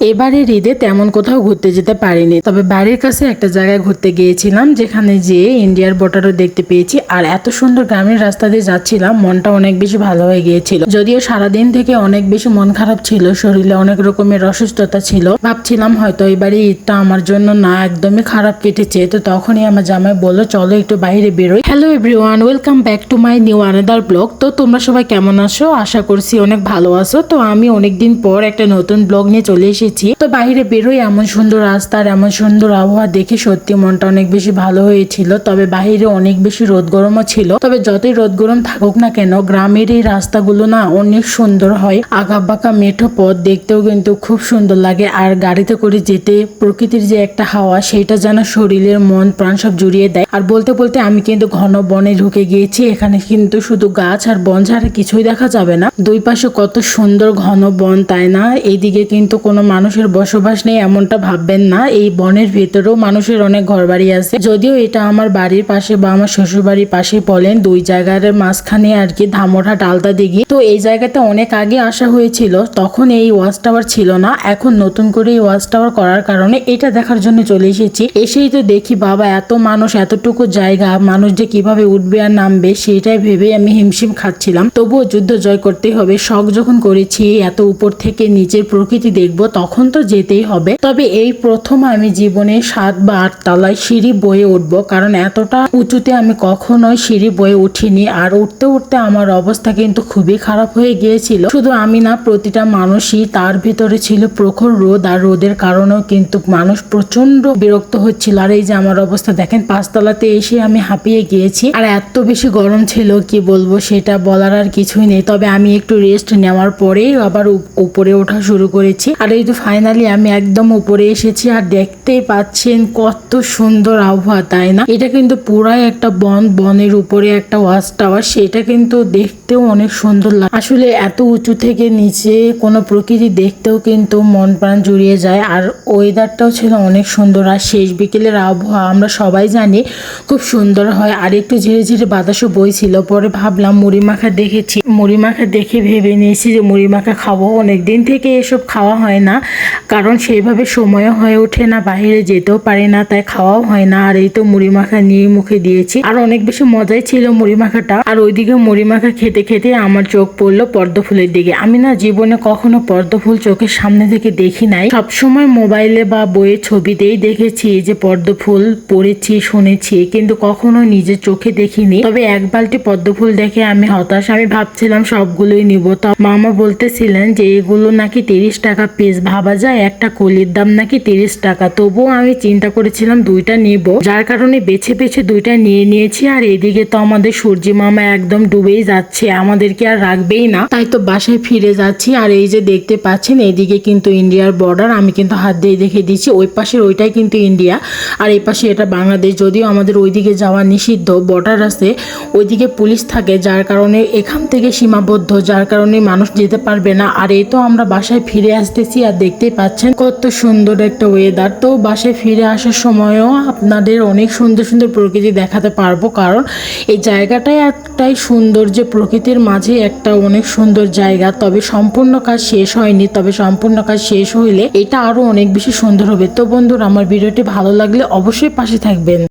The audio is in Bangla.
এবারের ঈদে তেমন কোথাও ঘুরতে যেতে পারিনি। তবে বাড়ির কাছে একটা জায়গায় ঘুরতে গিয়েছিলাম, যেখানে যেয়ে ইন্ডিয়ার বর্ডারও দেখতে পেয়েছি। আর এত সুন্দর গ্রামের রাস্তা দিয়ে যাচ্ছিলাম, মনটা অনেক বেশি ভালো হয়ে গিয়েছিল। যদিও সারাদিন থেকে অনেক বেশি মন খারাপ ছিল, শরীরে অনেক রকমের অসুস্থতা ছিল। ভাবছিলাম হয়তো এবারে ঈদটা আমার জন্য না একদমই খারাপ কেটেছে। তো তখনই আমার জামাই বলল, চলো একটু বাইরে বেরোই। Hello everyone welcome back to my new another blog তো তোমরা সবাই কেমন আছো? আশা করছি অনেক ভালো আছো। তো আমি অনেকদিন পর একটা নতুন ব্লগ নিয়ে চলে এসেছি। তো বাইরে বেরোই এমন সুন্দর রাস্তা আর এমন সুন্দর আবহাওয়া দেখে সত্যি মনটা অনেক বেশি ভালো হয়েছিল। তবে বাইরে অনেক বেশি রোদ গরমও ছিল। তবে যতই রোদ গরম থাকুক না কেন, গ্রামের এই রাস্তাগুলো না অনেক সুন্দর হয়। আঁকা বাঁকা মেঠো পথ দেখতেও কিন্তু খুব সুন্দর লাগে। আর গাড়িতে করে যেতে, প্রকৃতির যে একটা হাওয়া, সেটা যেন শরীরের মন, প্রাণ সব জুড়িয়ে দেয়। আর বলতে বলতে আমি কিন্তু ঘন বনে ঢুকে গিয়েছি। এখানে কিন্তু শুধু গাছ আর বন ছাড়া কিছুই দেখা যাবে না। দুই পাশে কত সুন্দর ঘন বন, তাই না? এইদিকে কিন্তু কোনো মানুষের বসবাস নেই এমনটা ভাববেন না। এই বনের ভেতরেও মানুষের অনেক ঘরবাড়ি আছে। যদিও এটা আমার বাড়ির পাশে বা আমার শ্বশুর বাড়ির পাশে বলেন দুই জায়গার মাঝখানে আর কি ধামরা ডালতা দিঘি। তো এই জায়গাতে অনেক আগে আসা হয়েছিল, তখন এই ওয়াচ টাওয়ার ছিল না। এখন নতুন করে এই ওয়াচ টাওয়ার করার কারণে এটা দেখার জন্য চলে এসেছি। এসেই তো দেখি, বাবা, এত মানুষ, এতটুকু জায়গা, মানুষ যে কীভাবে উঠবে আর নামবে সেটাই ভেবে আমি হিমশিম খাচ্ছিলাম। তবুও যুদ্ধ জয় করতে হবে। শখ যখন করেছি, এত উপর থেকে নিচের প্রকৃতি দেখব, তখন তো যেতেই হবে। তবে এই প্রথম আমি জীবনে সাত বা আট তলায় সিঁড়ি বয়ে উঠব, কারণ এতটা উঁচুতে আমি কখনোই সিঁড়ি বয়ে উঠিনি। আর উঠতে উঠতে আমার অবস্থা কিন্তু খুবই খারাপ হয়ে গিয়েছিল। শুধু আমি না, প্রতিটা মানুষই তার ভিতরে ছিল প্রখর রোদ, আর রোদের কারণেও কিন্তু মানুষ প্রচণ্ড বিরক্ত হচ্ছিল। আর এই যে আমার অবস্থা, দেখেন, পাঁচতলাতে এসে আমি হাঁপিয়ে গিয়েছি। আর এত বেশি গরম ছিল, কি বলব, সেটা বলার আর কিছুই নেই। তবে আমি একটু রেস্ট নেওয়ার পরেই আবার উপ- উপরে ওঠা শুরু করেছি। আর এই তো ফাইনালি আমি একদম উপরে এসেছি আর দেখতেই পাচ্ছেন কত সুন্দর আবহাওয়া, তাই না? এটা কিন্তু পুরাই একটা বন, বনের উপরে একটা ওয়াচ টাওয়ার, সেটা কিন্তু দেখতেও অনেক সুন্দর লাগে আসলে এত উঁচু থেকে নিচে কোনো প্রকৃতি দেখতেও কিন্তু মন প্রাণ জুড়িয়ে যায় আর ওয়েদারটাও ছিল অনেক সুন্দর। আর শেষ বিকেলের আবহাওয়া আমরা সবাই জানি খুব সুন্দর হয় আর একটু ঝিরে ঝিরে বাতাসও বইছিল। পরে ভাবলাম মুড়ি মাখা দেখেছি। মুড়ি মাখা দেখে ভেবে নিয়েছি যে মুড়ি মাখা খাব। অনেক দিন থেকে এসব খাওয়া হয় না। কারণ সেইভাবে সময়ও হয়ে ওঠে না বাইরে যেতেও পারি না, তাই খাওয়াও হয় না। আর এই তো মুড়ি মাখা নিয়ে মুখে দিয়েছি। আর অনেক বেশি মজাই ছিল মুড়ি মাখাটা। আর ওইদিকে মুড়ি মাখা খেতে খেতে আমার চোখ পড়ল পদ্ম ফুলের দিকে। আমি না জীবনে কখনো পদ্ম ফুল চোখের সামনে থেকে দেখি নাই। সবসময় মোবাইলে বা বইয়ের ছবিতেই দেখেছি যে পদ্ম ফুল পড়েছি, শুনেছি, কিন্তু কখনো নিজের চোখে দেখিনি। তবে এক বালতি পদ্ম ফুল দেখে আমি হতাশ। আমি ভাবছিলাম সবগুলোই নিব। তো মামা বলতেছিলেন যে এগুলো নাকি তিরিশ টাকা পিস ভাবা যায় একটা কলির দাম নাকি তিরিশ টাকা। তবুও আমি চিন্তা করেছিলাম দুইটা নেব। যার কারণে বেছে বেছে দুইটা নিয়ে নিয়েছি আর এদিকে তো আমাদের সূর্যি মামা একদম ডুবেই যাচ্ছে। আমাদেরকে আর রাখবেই না। তাই তো বাসায় ফিরে যাচ্ছি আর এই যে দেখতে পাচ্ছেন, এদিকে কিন্তু ইন্ডিয়ার বর্ডার আমি কিন্তু হাত দিয়ে দেখে দিচ্ছি। ওই পাশের ওইটাই কিন্তু ইন্ডিয়া। আর এই পাশে এটা বাংলাদেশ, যদিও আমাদের ওইদিকে যাওয়া নিষিদ্ধ বর্ডার আছে। ওইদিকে পুলিশ থাকে, যার কারণে এখান থেকে সীমাবদ্ধ, যার কারণে মানুষ যেতে পারবে না। আর এই তো আমরা বাসায় ফিরে আসতেছি আর দেখতেই পাচ্ছেন, কত সুন্দর একটা ওয়েদার তো বাসায় ফিরে আসার সময়ও আপনাদের অনেক সুন্দর সুন্দর প্রকৃতি দেখাতে পারব, কারণ এই জায়গাটাই একটাই সুন্দর যে প্রকৃতির মাঝে একটা অনেক সুন্দর জায়গা। তবে সম্পূর্ণ কাজ শেষ হয়নি, তবে সম্পূর্ণ কাজ শেষ হইলে এটা আরও অনেক বেশি সুন্দর হবে। তো বন্ধুরা, আমার ভিডিওটি ভালো লাগলে অবশ্যই পাশে থাকবেন।